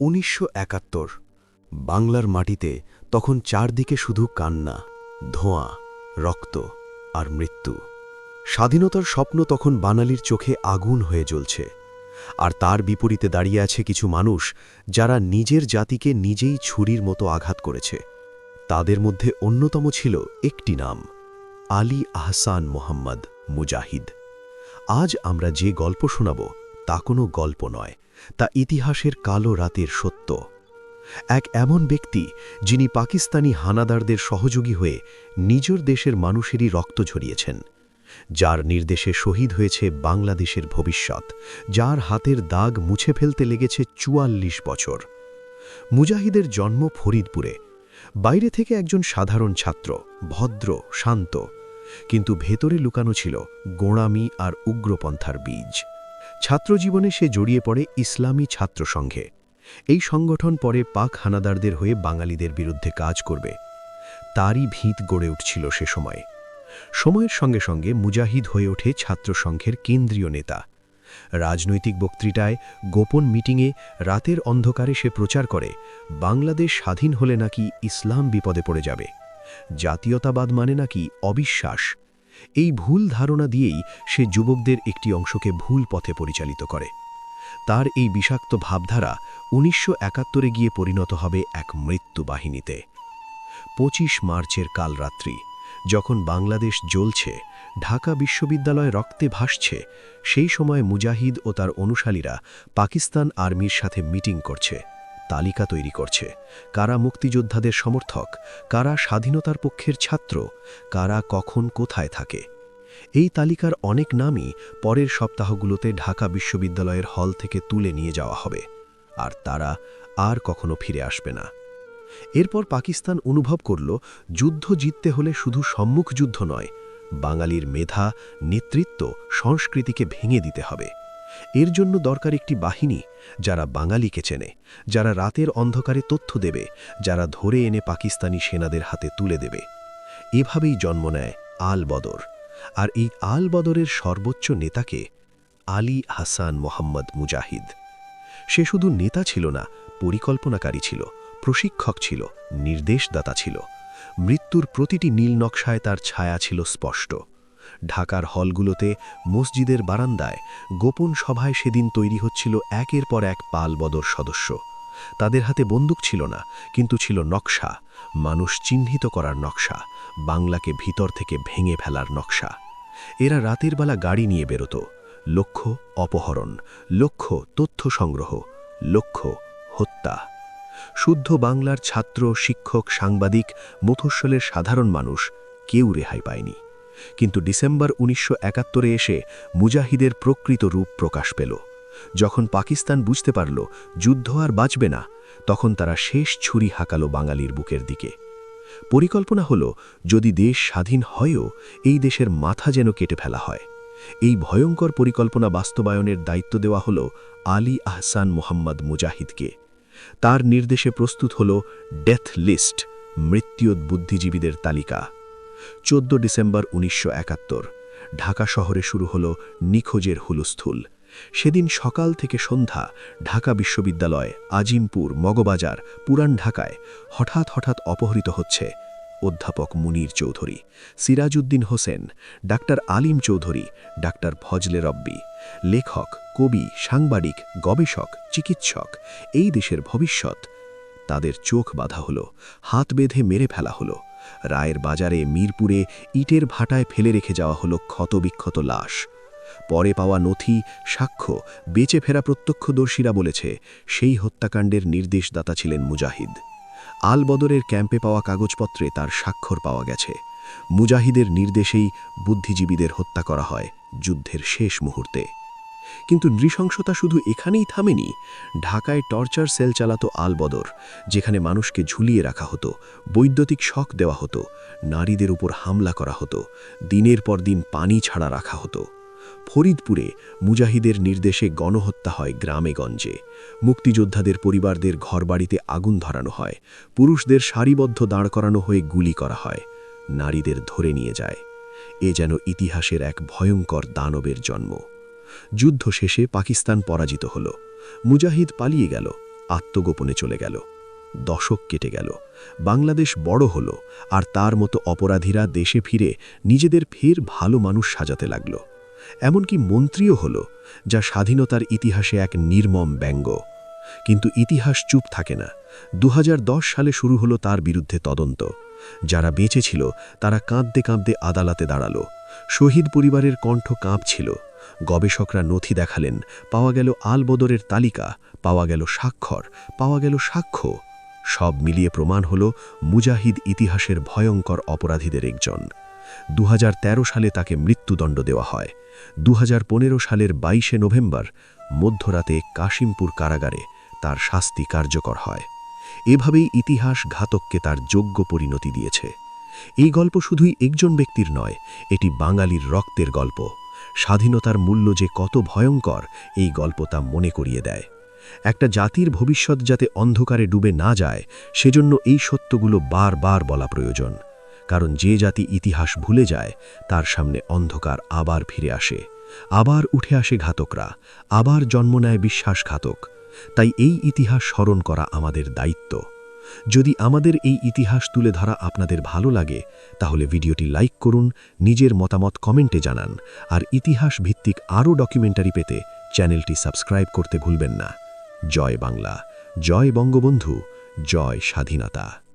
উনিশশো একাত্তর, বাংলার মাটিতে তখন চারদিকে শুধু কান্না, ধোঁয়া, রক্ত আর মৃত্যু। স্বাধীনতার স্বপ্ন তখন বাঙালির চোখে আগুন হয়ে জ্বলছে। আর তার বিপরীতে দাঁড়িয়ে আছে কিছু মানুষ যারা নিজের জাতিকে নিজেই ছুরির মতো আঘাত করেছে। তাদের মধ্যে অন্যতম ছিল একটি নাম, আলী আহসান মোহাম্মদ মুজাহিদ। আজ আমরা যে গল্প শোনাব তা কোনো গল্প নয়, তা ইতিহাসের কালো রাতের সত্য। এক এমন ব্যক্তি যিনি পাকিস্তানি হানাদারদের সহযোগী হয়ে নিজের দেশের মানুষেরই রক্ত ঝরিয়েছেন, যার নির্দেশে শহীদ হয়েছে বাংলাদেশের ভবিষ্যৎ, যার হাতের দাগ মুছে ফেলতে লেগেছে চুয়াল্লিশ বছর। মুজাহিদের জন্ম ফরিদপুরে। বাইরে থেকে একজন সাধারণ ছাত্র, ভদ্র, শান্ত, কিন্তু ভেতরে লুকানো ছিল গোঁড়ামি আর উগ্রপন্থার বীজ। ছাত্রজীবনে সে জড়িয়ে পড়ে ইসলামী ছাত্র সংঘে এই সংগঠন পরে পাক হানাদারদের হয়ে বাঙালিদের বিরুদ্ধে কাজ করবে। তারই ভিত গড়ে উঠছিল সে সময়ে। সময়ের সঙ্গে সঙ্গে মুজাহিদ হয়ে ওঠে ছাত্রসংঘের কেন্দ্রীয় নেতা। রাজনৈতিক বক্তৃতায় গোপন মিটিংয়ে রাতের অন্ধকারে সে প্রচার করে, বাংলাদেশ স্বাধীন হলে নাকি ইসলাম বিপদে পড়ে যাবে। জাতীয়তাবাদ মানে নাকি অবিশ্বাস। এই ভুল ধারণা দিয়েই সে যুবকদের একটি অংশকে ভুল পথে পরিচালিত করে। তার এই বিষাক্ত ভাবধারা উনিশশো একাত্তরে গিয়ে পরিণত হবে এক মৃত্যু বাহিনীতে। পঁচিশ মার্চের কালরাত্রি, যখন বাংলাদেশ জ্বলছে, ঢাকা বিশ্ববিদ্যালয় রক্তে ভাসছে, সেই সময় মুজাহিদ ও তার অনুসারীরা পাকিস্তান আর্মির সাথে মিটিং করছে। তালিকা তৈরি করছে। কারা মুক্তিযোদ্ধাদের সমর্থক, কারা স্বাধীনতার পক্ষের ছাত্র, কারা কখন কোথায় থাকে। এই তালিকার অনেক নামই পরের সপ্তাহগুলোতে ঢাকা বিশ্ববিদ্যালয়ের হল থেকে তুলে নিয়ে যাওয়া হবে। আর তারা আর কখনো ফিরে আসবে না। এরপর পাকিস্তান অনুভব করল, যুদ্ধ জিততে হলে শুধু সম্মুখ যুদ্ধ নয়, বাঙালির মেধা, নেতৃত্ব, সংস্কৃতিকে ভেঙে দিতে হবে। এর জন্য দরকার একটি বাহিনী যারা বাঙালিকে চেনে, যারা রাতের অন্ধকারে তথ্য দেবে, যারা ধরে এনে পাকিস্তানি সেনাদের হাতে তুলে দেবে। এভাবেই জন্ম নেয় আল বদর। আর এই আল বদরের সর্বোচ্চ নেতাকে আলী হাসান মোহাম্মদ মুজাহিদ। সে শুধু নেতা ছিল না, পরিকল্পনাকারী ছিল, প্রশিক্ষক ছিল, নির্দেশদাতা ছিল। মৃত্যুর প্রতিটি নীল নকশায় তার ছায়া ছিল স্পষ্ট। ঢাকার হলগুলোতে, মসজিদের বারান্দায় গোপন সভায় সেদিন তৈরি হচ্ছিল একের পর এক পালবদর সদস্য। তাদের হাতে বন্দুক ছিল না, কিন্তু ছিল নকশা। মানুষ চিহ্নিত করার নকশা, বাংলাকে ভিতর থেকে ভেঙে ফেলার নকশা। এরা রাতের বেলা গাড়ি নিয়ে বেরোত। লক্ষ্য অপহরণ, লক্ষ্য তথ্য সংগ্রহ, লক্ষ্য হত্যা। শুদ্ধ বাংলার ছাত্র, শিক্ষক, সাংবাদিক মফস্বলের সাধারণ মানুষ কেউ রেহাই পায়নি। কিন্তু ডিসেম্বর উনিশশো একাত্তরে এসে মুজাহিদের প্রকৃত রূপ প্রকাশ পেল। যখন পাকিস্তান বুঝতে পারল যুদ্ধ আর বাঁচবে না, তখন তারা শেষ ছুরি হাঁকালো বাঙালির বুকের দিকে। পরিকল্পনা হল, যদি দেশ স্বাধীন হয়ও, এই দেশের মাথা যেন কেটে ফেলা হয়। এই ভয়ঙ্কর পরিকল্পনা বাস্তবায়নের দায়িত্ব দেওয়া হল আলী আহসান মোহাম্মদ মুজাহিদকে। তার নির্দেশে প্রস্তুত হল ডেথ লিস্ট মৃত্যুদ বুদ্ধিজীবীদের তালিকা। চোদ্দ ডিসেম্বর উনিশশো একাত্তর, ঢাকা শহরে শুরু হল নিখোঁজের হুলস্থুল। সেদিন সকাল থেকে সন্ধ্যা ঢাকা বিশ্ববিদ্যালয়, আজিমপুর, মগবাজার, পুরান ঢাকায় হঠাৎ হঠাৎ অপহৃত হচ্ছে অধ্যাপক মুনির চৌধুরী, সিরাজউদ্দিন হোসেন, ডাক্তার আলিম চৌধুরী, ডাক্তার ফজলে রব্বি, লেখক, কবি, সাংবাদিক, গবেষক, চিকিৎসক, এই দেশের ভবিষ্যৎ। তাদের চোখ বাঁধা হলো, হাত বেঁধে মেরে ফেলা হলো। রায়ের বাজারে মিরপুরে ইটের ভাটায় ফেলে রেখে যাওয়া হলো ক্ষতবিক্ষত লাশ। পরে পাওয়া নথি, সাক্ষ্য, বেঁচে ফেরা প্রত্যক্ষদর্শীরা বলেছে, সেই হত্যাকাণ্ডের নির্দেশদাতা ছিলেন মুজাহিদ। আল বদরের ক্যাম্পে পাওয়া কাগজপত্রে তার স্বাক্ষর পাওয়া গেছে। মুজাহিদের নির্দেশেই বুদ্ধিজীবীদের হত্যা করা হয় যুদ্ধের শেষ মুহূর্তে। কিন্তু নৃশংসতা শুধু এখানেই থামেনি। ঢাকায় টর্চার সেল চালাতো আলবদর, যেখানে মানুষকে ঝুলিয়ে রাখা হতো, বৈদ্যুতিক শখ দেওয়া হতো, নারীদের উপর হামলা করা হতো, দিনের পর দিন পানি ছাড়া রাখা হতো। ফরিদপুরে মুজাহিদের নির্দেশে গণহত্যা হয় গ্রামেগঞ্জে মুক্তিযোদ্ধাদের পরিবারদের ঘরবাড়িতে আগুন ধরানো হয়, পুরুষদের সারিবদ্ধ দাঁড় করানো হয়ে গুলি করা হয়, নারীদের ধরে নিয়ে যায়। এ যেন ইতিহাসের এক ভয়ঙ্কর দানবের জন্ম। যুদ্ধ শেষে পাকিস্তান পরাজিত হল। মুজাহিদ পালিয়ে গেল, আত্মগোপনে চলে গেল। দশক কেটে গেল। বাংলাদেশ বড় হলো আর তার মতো অপরাধীরা দেশে ফিরে নিজেদের ফের ভালো মানুষ সাজাতে লাগল। এমনকি মন্ত্রীও হল, যা স্বাধীনতার ইতিহাসে এক নির্মম ব্যঙ্গ। কিন্তু ইতিহাস চুপ থাকে না। দু হাজার দশ সালে শুরু হলো তার বিরুদ্ধে তদন্ত। যারা বেঁচে ছিল, তারা কাঁদতে কাঁদতে আদালতে দাঁড়াল। শহীদ পরিবারের কণ্ঠ কাঁপছিল। গবেষকরা নথি দেখালেন, পাওয়া গেল আলবদরের তালিকা, পাওয়া গেল স্বাক্ষর, পাওয়া গেল সাক্ষ্য। সব মিলিয়ে প্রমাণ হল মুজাহিদ ইতিহাসের ভয়ঙ্কর অপরাধীদের একজন। দুহাজার তেরো সালে তাকে মৃত্যুদণ্ড দেওয়া হয়। দু হাজার পনেরো সালের বাইশে নভেম্বর, মধ্যরাতে কাশিমপুর কারাগারে তার শাস্তি কার্যকর হয়। এভাবেই ইতিহাস ঘাতককে তার যোগ্য পরিণতি দিয়েছে। এই গল্প শুধুই একজন ব্যক্তির নয়, এটি বাঙালির রক্তের গল্প। স্বাধীনতার মূল্য যে কত ভয়ঙ্কর, এই গল্প তা মনে করিয়ে দেয়। একটা জাতির ভবিষ্যৎ যাতে অন্ধকারে ডুবে না যায়, সেজন্য এই সত্যগুলো বারবার বলা প্রয়োজন। কারণ যে জাতি ইতিহাস ভুলে যায়, তার সামনে অন্ধকার আবার ফিরে আসে। আবার উঠে আসে ঘাতকরা, আবার জন্ম নেয় বিশ্বাসঘাতক। তাই এই ইতিহাস স্মরণ করা আমাদের দায়িত্ব। যদি আমাদের এই ইতিহাস তুলে ধরা আপনাদের ভালো লাগে, তাহলে ভিডিওটি লাইক করুন, নিজের মতামত কমেন্টে জানান, আর ইতিহাস ভিত্তিক আরও ডকুমেন্টারি পেতে চ্যানেলটি সাবস্ক্রাইব করতে ভুলবেন না। জয় বাংলা, জয় বঙ্গবন্ধু, জয় স্বাধীনতা।